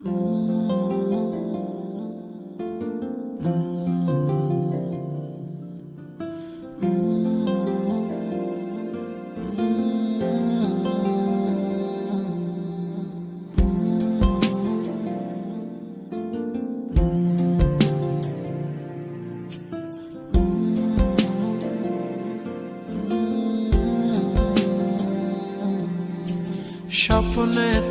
স্বপ্নে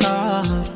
তার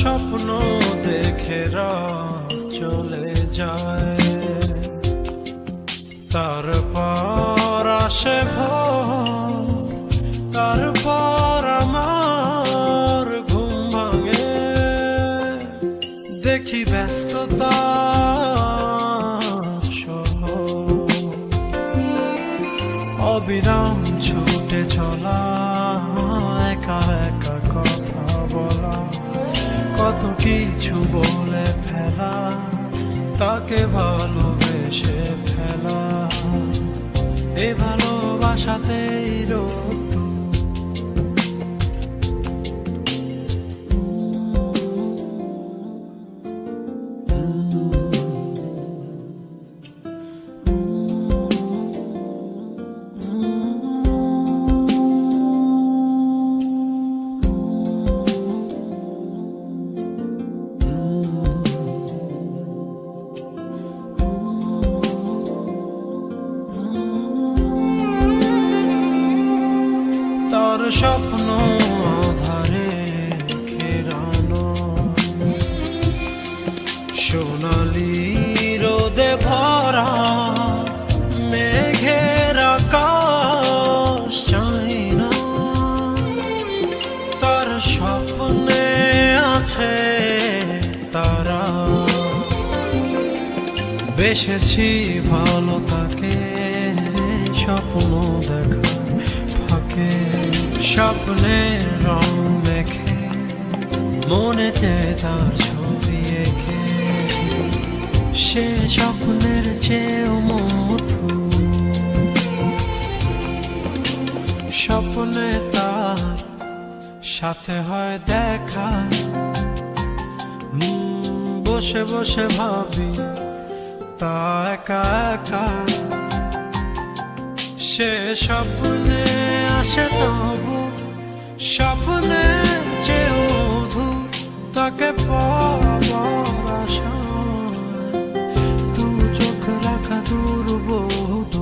স্বপ্ন দেখে চলে যায়। তারপর আসে তারপর আমার ঘুম ভাঙে। দেখি ব্যস্ততা অবিরাম ছুটে চলা, একা একা কথা বলা। কত কিছু বলে ফেলা তাকে ভালোবেসে ফেলা। এ ভালোবাসাতেই রোদ্দুর স্বপ্ন ধারে ঘেরানো। সোনালি রোদে ভরা মেঘের তার স্বপ্নে আছে তারা। ভালো তাকে, স্বপ্ন দেখা। স্বপ্নে রং মেখে, মনেতে তার ছবি এঁকে। সে স্বপ্নের চেয়েও মধু, স্বপ্নে তার সাথে হয় দেখা। বসে বসে ভাবি, তা একা একা। সে স্বপ্নে দূরবহ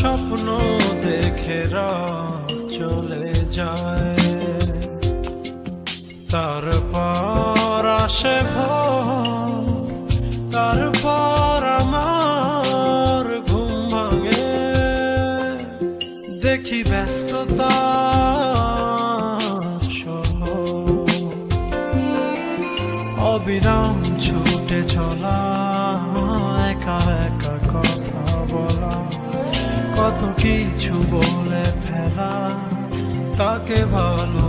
স্বপ্ন দেখে চলে যায়। তারপর আসে তারপর আমার ঘুম ভাঙে। দেখি ব্যস্ততা অবিরাম ছুটে চলা কিছু বলে ফেলা তাকে ভালো